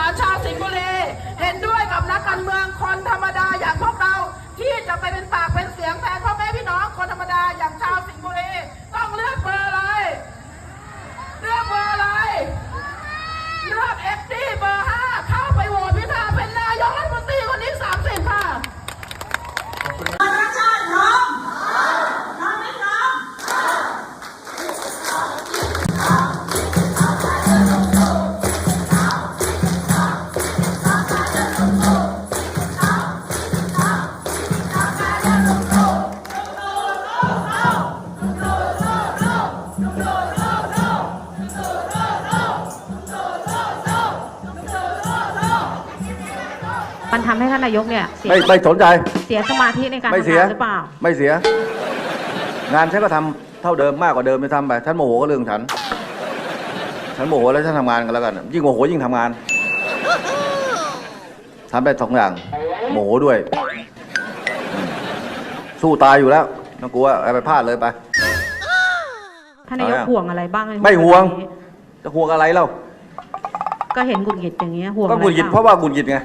าชาวสิงห์บุรีเห็นด้วยกับนักการเมืองคนธรรมดาอย่างพวกเราที่จะไปเป็นปากเป็นำให้ท่านนายกเนี่ยเสียไม่ไม่สนใจ เสียสมาธิในการไม่ทำเสีย งานหรือเปล่า ไม่เสีย งานฉันก็ทำเท่าเดิมมากกว่าเดิมไม่ทำไปฉันโมโหก็เรื่องฉัน ฉันโมโหแล้วฉันทำงานกันแล้วกัน ยิ่งโมโหยิ่งทำงานทำได้สองอย่าง โมโหด้วยอืมสู้ตายอยู่แล้วต้องกลัวเอาไปพลาดเลยไป ท่านนายกเอายังห่วงอะไรบ้างไม่ห่วงนี้จะห่วงอะไรเล่าก็เห็นหงุดหงิดอย่างเงี้ยห่วงก็อะไรหงุดหงิดบ้างเพราะว่าหงุดหงิดไง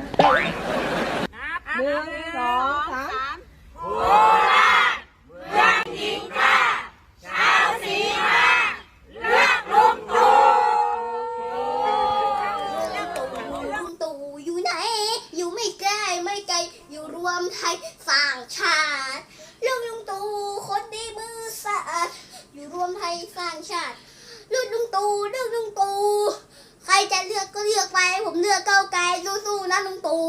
ลุงตู่อยู่ไหน อยู่ไม่ไกลไม่ไกล อยู่รวมไทยสร้างชาติลูกลุงตู่คนดีมือสะอาด อยู่ รวมไทยสร้างชาติ เลือกลุงตู่เลือกลุงตู่ใครจะเลือกก็เลือกไป ผมเลือกเก้าไกลสู้ๆนะลุงตู่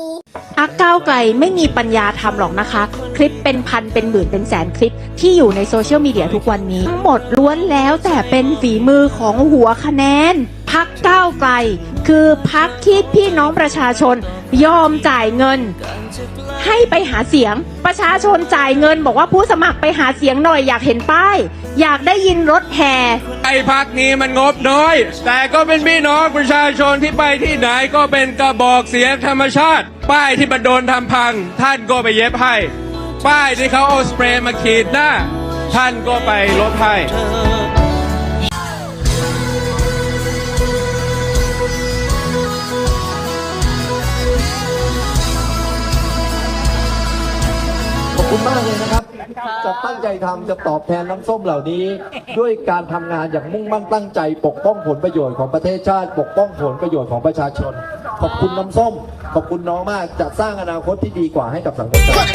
อักก้าวไกลไม่มีปัญญาทำหรอกนะคะ คลิปเป็นพันเป็นหมื่นเป็นแสนคลิปที่อยู่ในโซเชียลมีเดียทุกวันนี้ ทั้งหมดล้วนแล้วแต่เป็นฝีมือของหัวคะแนน พักก้าวไกล คือพักที่พี่น้องประชาชนยอมจ่ายเงิน ให้ไปหาเสียงประชาชนจ่ายเงิน บอกว่าผู้สมัครไปหาเสียงหน่อยอยากเห็นป้าย อยากได้ยินรถแห่ไอ้พักนี้มันงบน้อย แต่ก็เป็นพี่น้องประชาชนที่ไปที่ไหนก็เป็นกระบอกเสียงธรรมชาติ ป้ายที่มันโดนทำพัง ท่านก็ไปเย็บให้ ป้ายที่เขาเอาสเปรย์มาขีดหน้า ท่านก็ไปลบให้ คุณมากเลยนะครับ จะตั้งใจทำจะตอบแทนน้ำส้มเหล่านี้ ด้วยการทำงานอย่างมุ่งมั่นตั้งใจ ปกป้องผลประโยชน์ของประเทศชาติ ปกป้องผลประโยชน์ของประชาชน ขอบคุณน้ำส้ม ขอบคุณน้องมากจะสร้างอนาคตที่ดีกว่าให้กับสังคมชาติ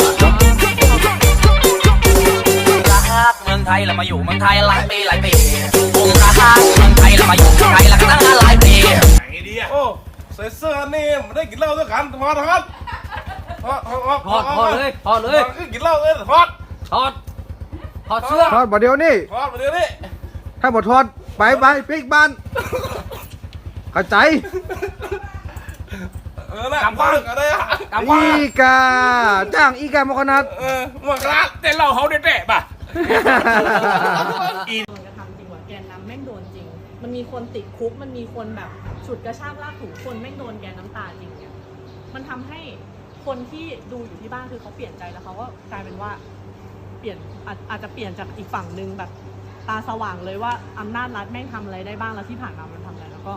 รักเมืองไทยแล้วมาอยู่เมืองไทยหลายปีหลายปีผมรักเมืองไทยแล้วมาอยู่เมืองไทยแล้วก็ตั้งหลายปีโอ้ใส่เสื้อนี่ไม่ได้กินเหล้าด้วยกันพอทอด พอพอพอถอดถอดเลยถอดเลยกินเหล้าเลยทอดถอดถอดเสื้อทอดบ่เดียวนี่ทอดมาเดี๋ยวนี้ถ้าบ่ทอดไปไปปิ๊กบ้านเข้าใจเออนะกำบ้างอะไรอะอีกาจ้างอีกามาขนาดเออหมดละเต้นเหล้าเขาเด็ดๆป่ะโดนกระทำจริงว่ะแกนนำแม่งโดนจริง มันมีคนติดคุกมันมีคนแบบฉุดกระชากลากถูคนแม่งโดนแกนน้ำตาจริงเนี่ยมันทำให้ คนที่ดูอยู่ที่บ้านคือเขาเปลี่ยนใจแล้วเขาก็กลายเป็นว่าเปลี่ยนอาจอาจจะเปลี่ยนจากอีกฝั่งหนึ่งแบบตาสว่างเลยว่าอำนาจรัฐแม่งทำอะไรได้บ้างแล้วที่ผ่านมามันทำอะไรแล้วก็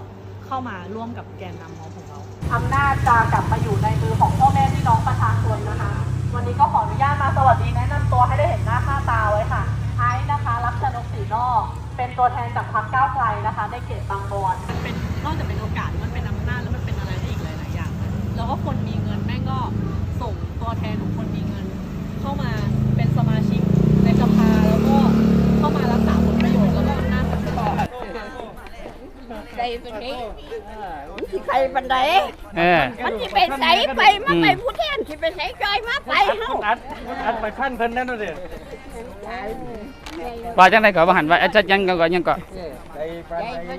เข้ามาร่วมกับแกนนำของเราอำนาจจะกลับมาอยู่ในมือของพ่อแม่พี่น้องประชาชนนะคะ วันนี้ก็ขออนุญาตมาสวัสดีแนะนำตัวให้ได้เห็นหน้าค่าตาไว้ค่ะไอซ์นะคะรักชนกศรีนอก เป็นตัวแทนจากพรรคก้าวไกลนะคะ ในเขตบางบอนมันเป็นนอกจากเป็นโอกาสมันเป็นอำนาจแล้วมันเป็นอะไรได้อีกหลายๆอย่าง แล้วก็คนมีเงินแม่งก็ส่งตัวแทนของคนมีเงิน เข้ามาเป็นสมาชิกในสภาแล้วก็เข้ามารักษาผลประโยชน์แล้วก็อำนาจของต่อใจเป็นนี้ใครบันไดเออมันจะเป็นใสไปมาไปผู้แทนที่เป็นใสจอยมาไปเฮาอัดอัดไปพันเพิ่นนั่นเลย ว่าจังไดก็บ่หันว่าอาจารย์ยังก็ยังก็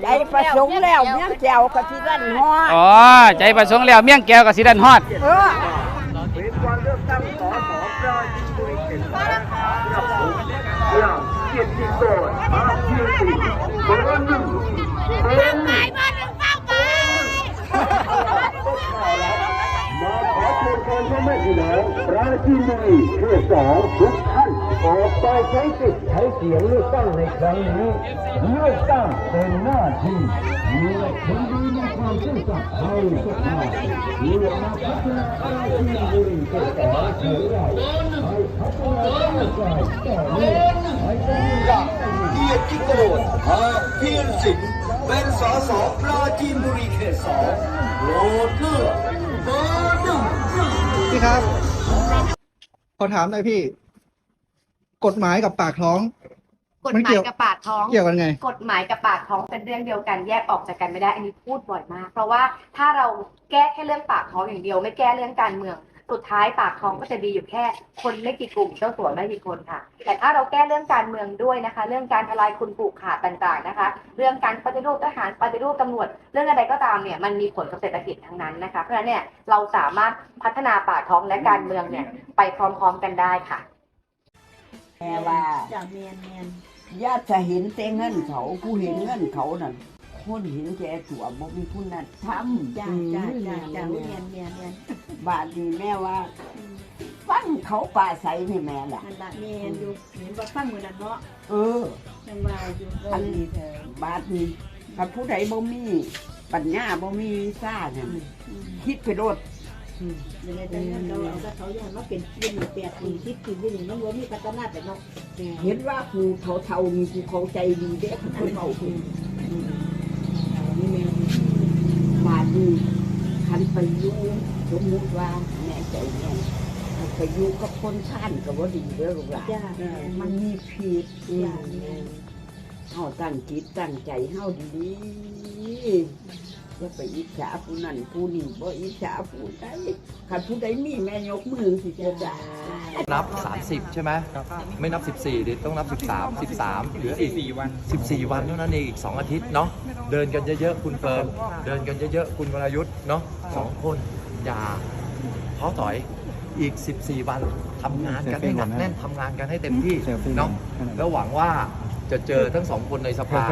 ใจประสงค์แล้วเนี่ยแจวกะทิดันฮอดอ๋อใจประสงค์แล้วเมี่ยงแก้วกับสีดันฮอดเออมาขอเชิญชวนพ่อแม่พี่น้องปราจีนบุรีเขตสองทุกท่าน ออกไปใช้สิทธิ์ใช้เสียงเลือกตั้งในครั้งนี้เลือกตั้งเป็นหน้าที่เลือกคนดีมีความซื่อสัตย์ให้สภาเลือกมาพัฒนาประเทศบุรีเป็นแต่เฉยใหญ่ให้พัฒนาประเทศต่อเนื่องให้เป็นกับเกียรติโกรธหาเพียรสิงห์เป็นสสปราจีนบุรีเขตสองโปรดเลือกเบอร์หนึ่งพี่ครับขอถามหน่อยพี่ กฎหมายกับปากท้อง กฎมันหมาเกี่ยยวกับปากท้อง เกี่ยวกันไง กฎหมายกับปากท้องเป็นเรื่องเดียวกันแยกออกจากกันไม่ได้ อันนี้พูดบ่อยมาก เพราะว่าถ้าเราแก้แค่เรื่องปากท้องอย่างเดียว ไม่แก้เรื่องการเมือง สุดท้ายปากท้องก็จะดีอยู่แค่ คนไม่กี่กลุ่มเจ้าสัวไม่กี่คนค่ะ แต่ถ้าเราแก้เรื่องการเมืองด้วยนะคะ เรื่องการทลายคุณผูกขาดต่างๆนะคะ เรื่องการปฏิรูปทหารปฏิรูปตำรวจ เรื่องอะไรก็ตามเนี่ยมันมีผลกับเศรษฐกิจทั้งนั้นนะคะ เพราะฉะนั้นเนี่ยเราสามารถพัฒนาปากท้องและการเมืองเนี่ยไปพร้อม ๆ กันได้ค่ะ แม่ว่าจ้ะแมนแมนญาติจะเห็นแต่เงินเขาผู้เห็นเงินเขานั่นคนเห็นแก่ตัวบ่มีผู้นั้นทำจ้าจ้าจ้าจ้าเมียนเมียนเมียนบาดนีแม่ว่า ฟังเขาป่าใสนี่แม่ล่ะอันละเมนอยู่เห็นบ่ฟังมือนั้นเนาะเออจังว่าอยู่อันนี้บาดนี้ถ้าผู้ใดบ่มีปัญญาบ่มีวีซ่าเนี่ยคิดไปโลด อยู่ในแต่นั้นเราเอาแต่เขาอย่างว่าเป็นยี่หนึ่งแปดปีคิดถึงยี่หนึ่งมันว่ามีพัฒนาแต่เนาะเห็นว่าครูเขาเท่ามีครูเขาใจดีเด้เขาคนเบาคือนี่แม่บาดนี้คันไปอยู่สมมุติว่าแม่ใจแม่คันไปอยู่กับคนท่านก็บ่ดีเด้อลูกหลานจ้ามันมีผิดจ้าเฮาตั้งจิตตั้งใจเฮาดี ๆอย่าไปอิจฉาผู้นั้นผู้นี้บ่อิจฉาผู้ใดคันผู้ใดมีแม่ยกมือสิจ้าจ้านับ 30 ใช่ไหมไม่นับ 14ดิต้องนับ 13 13หรืออีก14วัน 14 วันเท่านั้นเองอีก 2 อาทิตย์เนาะเดินกันเยอะๆคุณเฟิร์นเดินกันเยอะๆคุณวรยุทธ์เนาะสองคนอย่าท้อถอยอีก 14 วันทำงานกันให้หนักแน่นทำงานกันให้เต็มที่เนาะแล้วหวังว่าจะเจอทั้งสองคนในสภา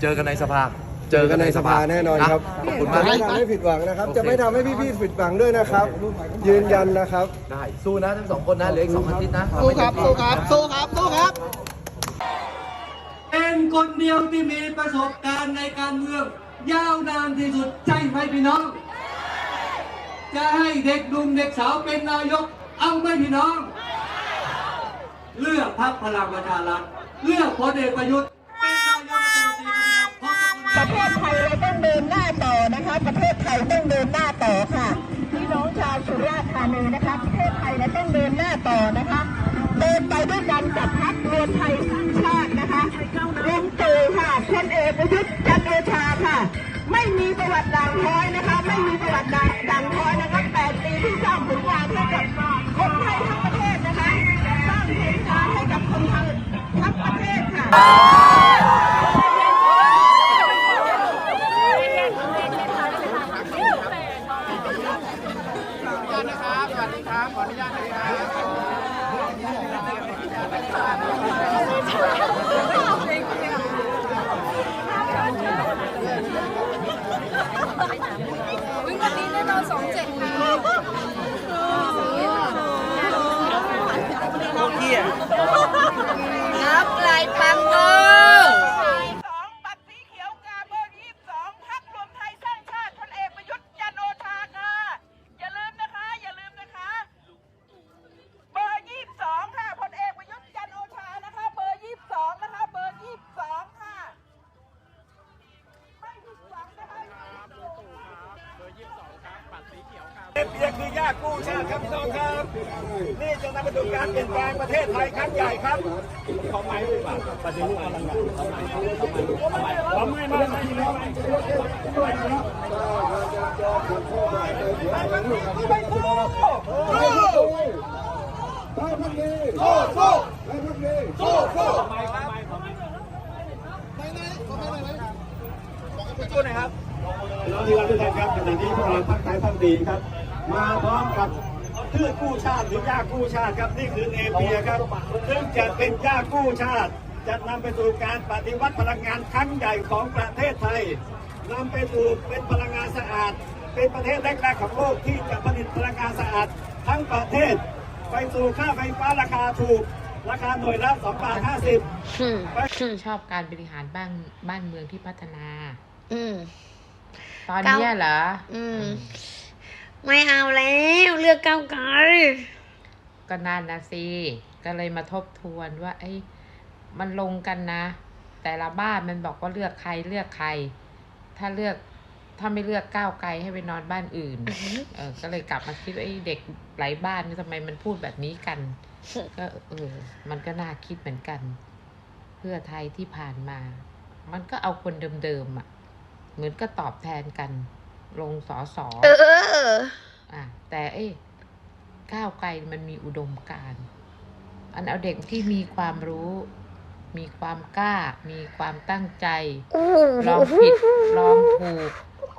เจอกันในสภา เจอกันในสภาแน่นอนครับขอบคุณมากไม่ทำให้ผิดหวังนะครับ จะไม่ทำให้พี่ๆผิดหวังด้วยนะครับ ยืนยันนะครับ ได้สู้นะทั้งสองคนนะเหลืออีกสองอาทิตย์นะสู้ครับสู้ครับสู้ครับสู้ครับ เป็นคนเดียวที่มีประสบการณ์ในการเมือง ยาวนานที่สุดใช่ไหมพี่น้อง จะให้เด็กหนุ่มเด็กสาวเป็นนายก เอาไหมพี่น้อง เลือกพรรคพลังประชารัฐเลือกพลเอกประยุทธ์ ทศไทยต้องเดินหน้าต่อค่ะพี่น้องชาวสุราษฎร์ธานีนะคะประเทศไทยเราต้องเดินหน้าต่อนะคะเดินไปด้วยกันกับพรรครวมไทยสร้างชาตินะคะลุงตู่ค่ะพลเอกประยุทธ์จันทร์โอชาค่ะ ไม่มีประวัติด่างพร้อยนะคะ ไม่มีประวัติด่างด่างพร้อยนะคะแปดปีที่สร้างผลงานให้กับคนไทยทั้งประเทศนะคะสร้างผลงานให้กับคนไทยทั้งประเทศค่ะ รับลายปังเออ สองบัตรสีเขียวกาเบอร์ยี่สิบสองพักรวมไทยสร้างชาติพลเอกประยุทธ์จันทร์โอชาค่ะ อย่าลืมนะคะ อย่าลืมนะคะ เบอร์ยี่สิบสองค่ะพลเอกประยุทธ์จันทร์โอชานะคะ เบอร์ยี่สิบสองนะคะ เบอร์ยี่สิบสองค่ะ ไม่ผิดหวังนะคะ เพียงคือยากกู้ชาติครับพี่น้องครับ นี่จะนำไปสู่การเปลี่ยนแปล งประเทศไทยครั้งใหญ่ครับขอไม้ด้วยป่ะปฏิรูปพลังงานขอไม้ขอไม้มากพี่น้องสู้นะครับน้องที่รักทุกท่านครับขณะนี้พวกเราพักไทยพักดีครับ มาพร้อมกับ พืชกู้ชาติหรือยากู้ชาติครับนี่คือเนเปียครับ ซึ่งจะเป็นยากู้ชาติ จะนำไปสู่การปฏิวัติพลังงานครั้งใหญ่ของประเทศไทยนำไปสู่เป็นพลังงานสะอาด เป็นประเทศแรกๆของโลกที่จะผลิตพลังงานสะอาด ทั้งประเทศ ไปสู่ค่าไฟฟ้าราคาถูกราคาหน่วยละสองบาทห้าสิบชอบการบริหารบ้านบ้านเมืองที่พัฒนา อืมตอนเนี้ยเหรอ อืม ไม่เอาแล้วเลือกก้าวไกลก็นั่นนะสิก็เลยมาทบทวนว่าไอ้ยมันลงกันนะ แต่ละบ้านมันบอกว่าเลือกใครเลือกใคร ถ้าเลือกถ้าไม่เลือกก้าวไกลให้ไปนอนบ้านอื่น เออ ก็เลยกลับมาคิดว่าไอ้เด็กหลายบ้านนี่ทำไมมันพูดแบบนี้กัน ก็เออ มันก็น่าคิดเหมือนกัน เพื่อไทยที่ผ่านมา มันก็เอาคนเดิมๆอะ เหมือนก็ตอบแทนกัน ลงสอสอเอออะแต่เอ้ยก้าวไกลมันมีอุดมการณ์อันเอาเด็กที่มีความรู้ มีความกล้า มีความตั้งใจโอ้โหลองผิด ลองถูก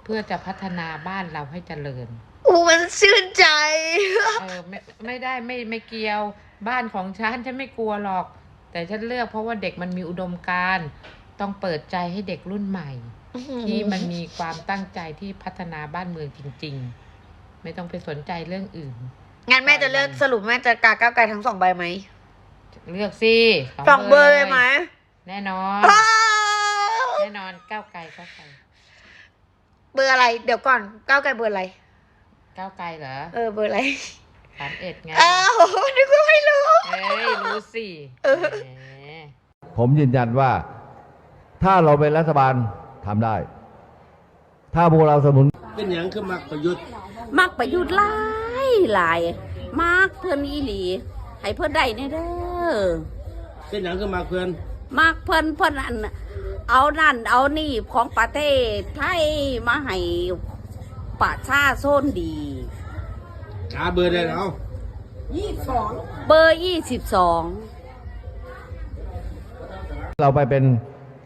เพื่อจะพัฒนาบ้านเราให้เจริญโอ้มันชื่นใจ เออไม่ไม่ได้ไม่ไม่เกี่ยวบ้านของฉันฉันไม่กลัวหรอก แต่ฉันเลือกเพราะว่าเด็กมันมีอุดมการณ์ต้องเปิดใจให้เด็กรุ่นใหม่ ที่มันมีความตั้งใจที่พัฒนาบ้านเมืองจริง ๆ ไม่ต้องไปสนใจเรื่องอื่น งั้นแม่จะเลือกสรุปแม่จะกาก้าวไกลทั้งสองใบไหม เลือกสิสองเบอร์เลยไหม แน่นอน แน่นอนก้าวไกลก้าวไกล เบอร์อะไร เดี๋ยวก่อนก้าวไกลเบอร์อะไร ก้าวไกลเหรอ เออเบอร์อะไรสามเอ็ดไงอ้าวนึกว่าไม่รู้ เอ้ยรู้สิเออแหมผมยืนยันว่า ถ้าเราเป็นรัฐบาล ทำได้ ถ้าพวกเราสมุนเป็นอย่างคือมักประยุทธ์มักประยุทธ์หลายหลายมากเพื่อนอีหลี ให้เพื่อนได้แน่เด้อเป็นอย่างคือมักเพื่อนมากเพื่อนเพื่อนอันเอานั่นเอานี่ของประเทศไทยมาให้ประชาชนดีหาเบอร์ได้แล้วเบอร์ยี่สิบสองเราไปเป็น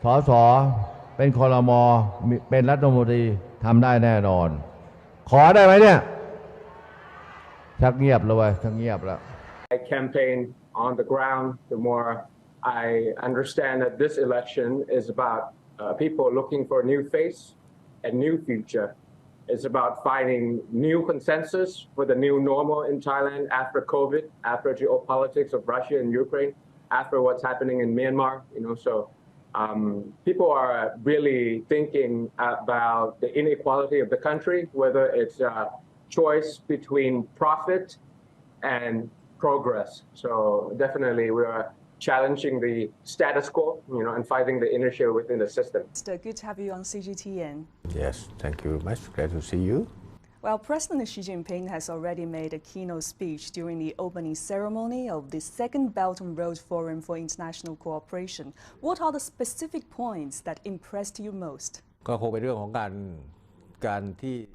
สส เป็นคอรมอมีเป็นรัฐมนตรีทำได้แน่นอน ขอได้ไหมเนี่ย ชักเงียบเลยเว้ยชักเงียบแล้ว I campaign on the ground, the more I understand that this election is about uh, people looking for a new face and new future. It's about finding new consensus for the new normal in Thailand after COVID, after geopolitics of Russia and Ukraine, after what's happening in Myanmar. You know, so um, people are really thinking about the inequality of the country, whether it's a choice between profit and progress. So definitely we are challenging the status quo, you know, and fighting the inertia within the system. Good to have you on CGTN. Yes, thank you very much. Glad to see you. Well, President Xi Jinping has already made a keynote speech during the opening ceremony of the Second Belt and Road Forum for International Cooperation. What are the specific points that impressed you most?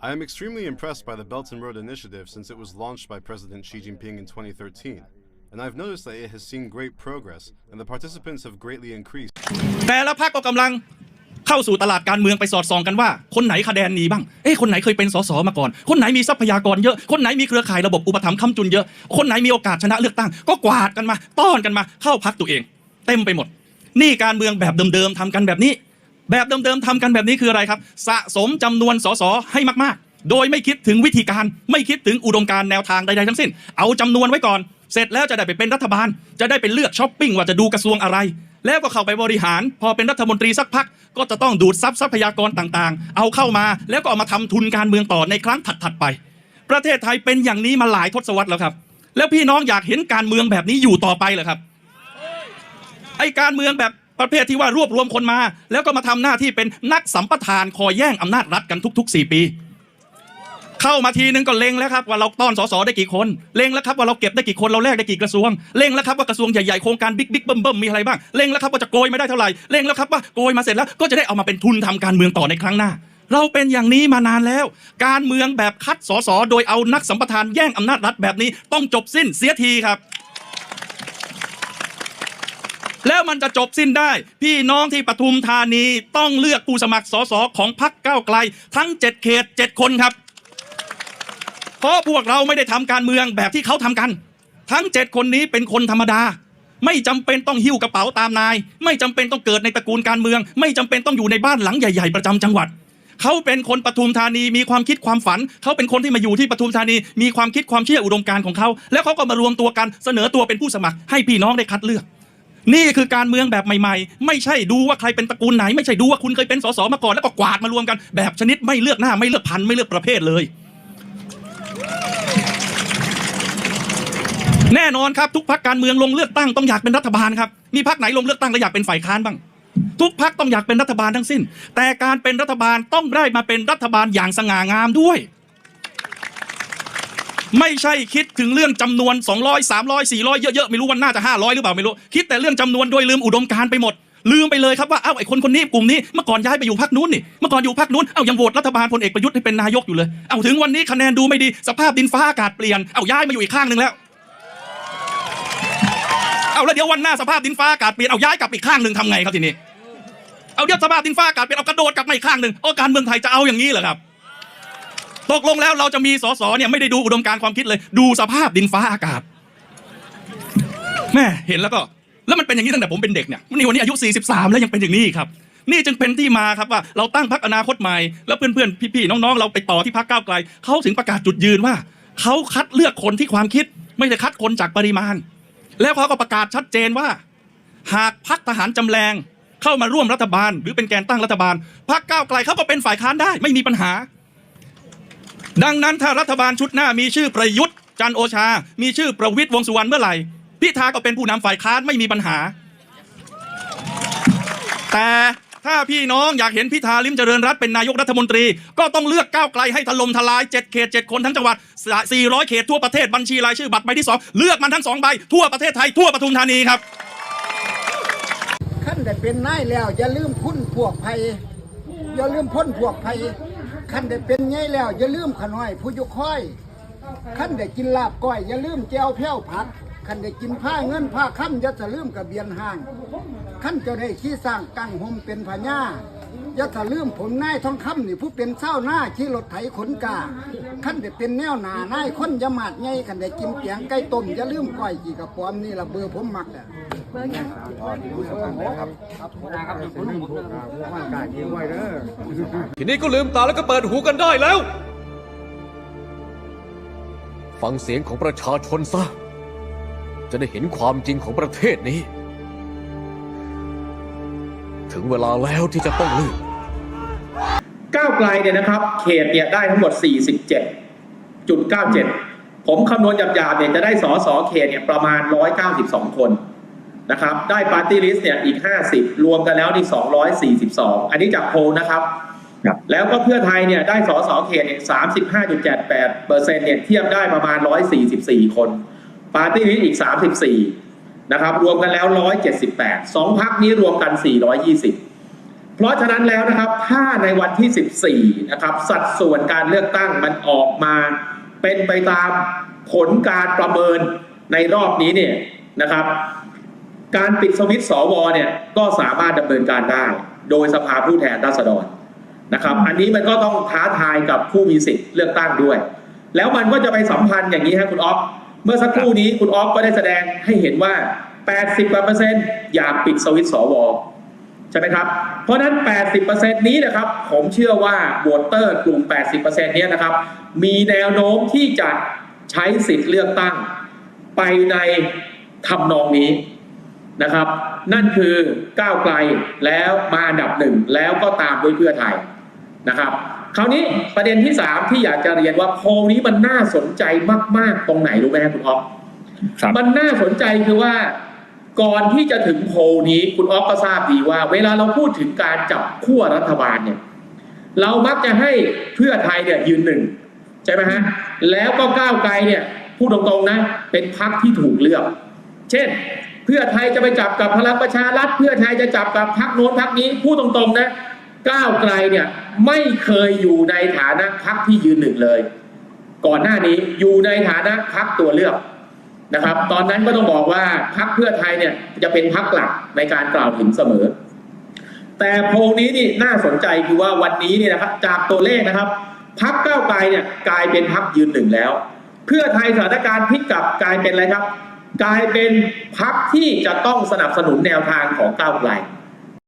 I am extremely impressed by the Belt and Road Initiative since it was launched by President Xi Jinping in 2013. And I've noticed that it has seen great progress, and the participants have greatly increased. เข้าสู่ตลาดการเมืองไปสอดส่องกันว่า คนไหนคะแนนดีบ้างเอ้คนไหนเคยเป็นสสมาก่อน คนไหนมีทรัพยากรเยอะ คนไหนมีเครือข่ายระบบอุปถัมภ์ค้ำจุนเยอะ คนไหนมีโอกาสชนะเลือกตั้ง ก็กวาดกันมา ต้อนกันมา เข้าพักตัวเอง เต็มไปหมด นี่การเมืองแบบเดิมๆทำกันแบบนี้ แบบเดิมๆทำกันแบบนี้คืออะไรครับ สะสมจำนวนสสให้มากๆ โดยไม่คิดถึงวิธีการ ไม่คิดถึงอุดมการแนวทางใดๆทั้งสิ้น เอาจำนวนไว้ก่อน เสร็จแล้วจะได้ไปเป็นรัฐบาล จะได้ไปเลือกช้อปปิ้งว่าจะดูกระทรวงอะไรแล้วก็เข้าไปบริหาร พอเป็นรัฐมนตรีสักพัก ก็จะต้องดูดซับทรัพยากรต่างๆ เอาเข้ามาแล้วก็เอามาทำทุนการเมืองต่อในครั้งถัดๆไป ประเทศไทยเป็นอย่างนี้มาหลายทศวรรษแล้วครับ แล้วพี่น้องอยากเห็นการเมืองแบบนี้อยู่ต่อไปเหรอครับไอการเมืองแบบประเภทที่ว่ารวบรวมคนมา แล้วก็มาทำหน้าที่เป็นนักสัมปทานคอยแย่งอำนาจรัฐกันทุก ๆ 4 ปี เข้ามาทีนึงก็เล็งแล้วครับว่าเราต้อนสสได้กี่คนเล็งแล้วครับว่าเราเก็บได้กี่คนเราแลกได้กี่กระทรวงเล็งแล้วครับว่ากระทรวงใหญ่ๆโครงการบิ๊กบิ๊กเบิ่มเบิ่มมีอะไรบ้างเล็งแล้วครับว่าจะโกยไม่ได้เท่าไหร่เล็งแล้วครับว่าโกยมาเสร็จแล้วก็จะได้เอามาเป็นทุนทำการเมืองต่อในครั้งหน้า เราเป็นอย่างนี้มานานแล้ว การเมืองแบบคัดสสโดยเอานักสัมปทานแย่งอำนาจรัฐแบบนี้ต้องจบสิ้นเสียทีครับแล้วมันจะจบสิ้นได้ พี่น้องที่ปทุมธานีต้องเลือกผู้สมัครสสของพรรคก้าวไกล ทั้ง 7 เขต 7 คนครับ เพราะพวกเราไม่ได้ทำการเมืองแบบที่เขาทำกัน ทั้ง7คนนี้เป็นคนธรรมดา ไม่จำเป็นต้องหิ้วกระเป๋าตามนาย ไม่จำเป็นต้องเกิดในตระกูลการเมือง ไม่จำเป็นต้องอยู่ในบ้านหลังใหญ่ ๆ ประจำจังหวัดเขาเป็นคนปทุมธานีมีความคิดความฝัน เขาเป็นคนที่มาอยู่ที่ปทุมธานีมีความคิดความเชื่ออุดมการณ์ของเขา แล้วเขาก็มารวมตัวกันเสนอตัวเป็นผู้สมัคร ให้พี่น้องได้คัดเลือก นี่คือการเมืองแบบใหม่ๆ ไม่ใช่ดูว่าใครเป็นตระกูลไหน ไม่ใช่ดูว่าคุณเคยเป็นสสมาก่อนแล้วก็กวาดมารวมกันแบบชนิดไม่เลือกหน้าไม่เลือกพันธุ์ไม่เลือกประเภทเลย แน่นอนครับทุกพักการเมืองลงเลือกตั้งต้องอยากเป็นรัฐบาลครับ มีพักไหนลงเลือกตั้งแล้วอยากเป็นฝ่ายค้านบ้าง ทุกพักต้องอยากเป็นรัฐบาลทั้งสิ้น แต่การเป็นรัฐบาลต้องได้มาเป็นรัฐบาลอย่างสง่างามด้วย ไม่ใช่คิดถึงเรื่องจำนวน 200 300 400 เยอะๆ ไม่รู้วันหน้าจะ 500 หรือเปล่าไม่รู้ คิดแต่เรื่องจำนวนโดยลืมอุดมการไปหมด ลืมไปเลยครับว่าเอ้าไอ้คนคนนี้กลุ่มนี้เมื่อก่อนย้ายไปอยู่พรรคนู้นนี่เมื่อก่อนอยู่พรรคนู้นเอ้ายังโหวตรัฐบาลพลเอกประยุทธ์ให้เป็นนายกอยู่เลยเอ้าถึงวันนี้คะแนนดูไม่ดีสภาพดินฟ้าอากาศเปลี่ยนเอ้าย้ายมาอยู่อีกข้างหนึ่งแล้วเอาแล้วเดี๋ยววันหน้าสภาพดินฟ้าอากาศเปลี่ยนเอาย้ายกลับอีกข้างหนึ่งทำไงครับทีนี้เอาเดี๋ยวสภาพดินฟ้าอากาศเปลี่ยนเอากระโดดกลับมาอีกข้างหนึ่งโอ้การเมืองไทยจะเอาอย่างนี้เหรอครับตกลงแล้วเราจะมีสสเนี่ยไม่ได้ดูอุดมการณ์ความคิดเลย ดูสภาพดินฟ้าอากาศแม่เห็นแล้วก็ แล้วมันเป็นอย่างนี้ตั้งแต่ผมเป็นเด็กเนี่ยนี่วันนี้อายุ 43 แล้วยังเป็นอย่างนี้ครับ นี่จึงเป็นที่มาครับว่าเราตั้งพรรคอนาคตใหม่ แล้วเพื่อนๆพี่ๆน้องๆ เราไปต่อที่พรรคก้าวไกลเขาถึงประกาศจุดยืนว่าเขาคัดเลือกคนที่ความคิด ไม่ได้คัดคนจากปริมาณ แล้วเขาก็ประกาศชัดเจนว่า หากพักทหารจำแรงเข้ามาร่วมรัฐบาล หรือเป็นแกนตั้งรัฐบาลพักก้าวไกลเขาก็เป็นฝ่ายค้านได้ ไม่มีปัญหา ดังนั้นถ้ารัฐบาลชุดหน้ามีชื่อประยุทธ์จันโอชา มีชื่อประวิตยวงสุวรรณเมื่อไหร่ พิธาก็เป็นผู้นำฝ่ายค้านไม่มีปัญหา แต่ถ้าพี่น้องอยากเห็นพิธาลิมเจริญรัตเป็นนายกรัฐมนตรี ก็ต้องเลือกก้าวไกลให้ถล่มทลาย 7 เขต 7 คนทั้งจังหวัด 400 เขตทั่วประเทศบัญชีรายชื่อบัตรใบที่ 2 เลือกมันทั้ง 2 ใบ ทั่วประเทศไทย ทั่วปทุมธานีครับขั้นได้เป็นนายแล้ว อย่าลืมคุณพวกภัยอย่าลืมพ้นพวกภัยขั้นได้เป็นไงแล้ว อย่าลืมขน้อย ผู้ยุคอยขั้นได้กินลาบก้อย อย่าลืมแจวแพ้วผัด ขั้นได้กินผ้าเงินผ้าค่ำอย่าจะลืมกระเบียนห่างขั้นจะได้ขี้สร้างกังหมเป็นพญาย่าจะลืมผลนายทองคำนี่ผู้เป็นเศร้าหน้าขี่รถไถขนกาขั้นได้เป็นแนวหนานายคนยามาดไงขั้นได้กินเปียงไก่ต้มอย่าลืมก้อยกี่กระป๋อมนี่ละเบอร์ผมมักอะทีนี้ก็ลืมตาแล้วก็เปิดหูกันได้แล้ว ฟังเสียงของประชาชนซะ จะได้เห็นความจริงของประเทศนี้ ถึงเวลาแล้วที่จะต้องเลือกก้าวไกลเนี่ยนะครับ เขตเนี่ยได้ทั้งหมด 47.97 ผมคำนวณหยาบๆเนี่ยจะได้สอสอเขตเนี่ยประมาณ 192 คนนะครับ ได้ปาร์ตี้ลิสต์เนี่ยอีก 50 รวมกันแล้วนี่ 242 อันนี้จากโพลนะครับแล้วก็เพื่อไทยเนี่ยได้สอสอเขตเนี่ย35.78เปอร์เซ็นต์เนี่ยเทียบได้ประมาณ144คน ปาร์ตี้ลิสต์อีก 34 นะครับ รวมกันแล้ว 178สองพักนี้รวมกัน 420 เพราะฉะนั้นแล้วนะครับ ถ้าในวันที่ 14 นะครับ สัดส่วนการเลือกตั้งมันออกมา เป็นไปตามผลการประเมินในรอบนี้เนี่ยนะครับ การปิดสวิตช์สวเนี่ยก็สามารถดำเนินการได้ โดยสภาผู้แทนราษฎรนะครับ อันนี้มันก็ต้องท้าทายกับผู้มีสิทธิ์เลือกตั้งด้วย แล้วมันก็จะไปสัมพันธ์อย่างนี้ฮะคุณอ๊อฟ เมื่อสักครู่นี้คุณออฟก็ได้แสดงให้เห็นว่า 80กว่าเปอร์เซ็นต์อยากปิดสวิตสวใช่ไหมครับ เพราะฉะนั้น 80%นี้นะครับ ผมเชื่อว่าโหวตเตอร์กลุ่ม 80%เนี้ยนะครับ มีแนวโน้มที่จะใช้สิทธิ์เลือกตั้ง ไปในทำนองนี้นะครับ นั่นคือก้าวไกลแล้วมาอันดับหนึ่งแล้วก็ตามด้วยเพื่อไทยนะครับ คราวนี้ประเด็นที่3ที่อยากจะเรียนว่าโพลนี้มันน่าสนใจมาก ๆ ตรงไหนรู้ไหมครับคุณอ๊อฟมันน่าสนใจคือว่าก่อนที่จะถึงโพลนี้คุณออฟก็ทราบดีว่า เวลาเราพูดถึงการจับขั้วรัฐบาลเนี่ย เรามักจะให้เพื่อไทยเนี่ยยืนหนึ่งใช่ไหมฮะแล้วก็ก้าวไกลเนี่ยพูดตรงๆนะเป็นพักที่ถูกเลือก เช่น เพื่อไทยจะไปจับกับพลังประชารัฐเพื่อไทยจะจับกับพักโน้นพักนี้พูดตรงๆนะ ก้าวไกลเนี่ยไม่เคยอยู่ในฐานะพักที่ยืนหนึ่งเลย ก่อนหน้านี้อยู่ในฐานะพักตัวเลือกนะครับ ตอนนั้นก็ต้องบอกว่าพักเพื่อไทยเนี่ยจะเป็นพักหลักในการกล่าวถึงเสมอ แต่โพลนี้นี่น่าสนใจคือว่าวันนี้เนี่ยนะครับจากตัวเลขนะครับพักก้าวไกลเนี่ยกลายเป็นพักยืนหนึ่งแล้ว เพื่อไทยสถานการณ์พลิกกลับกลายเป็นอะไรครับ กลายเป็นพักที่จะต้องสนับสนุนแนวทางของก้าวไกล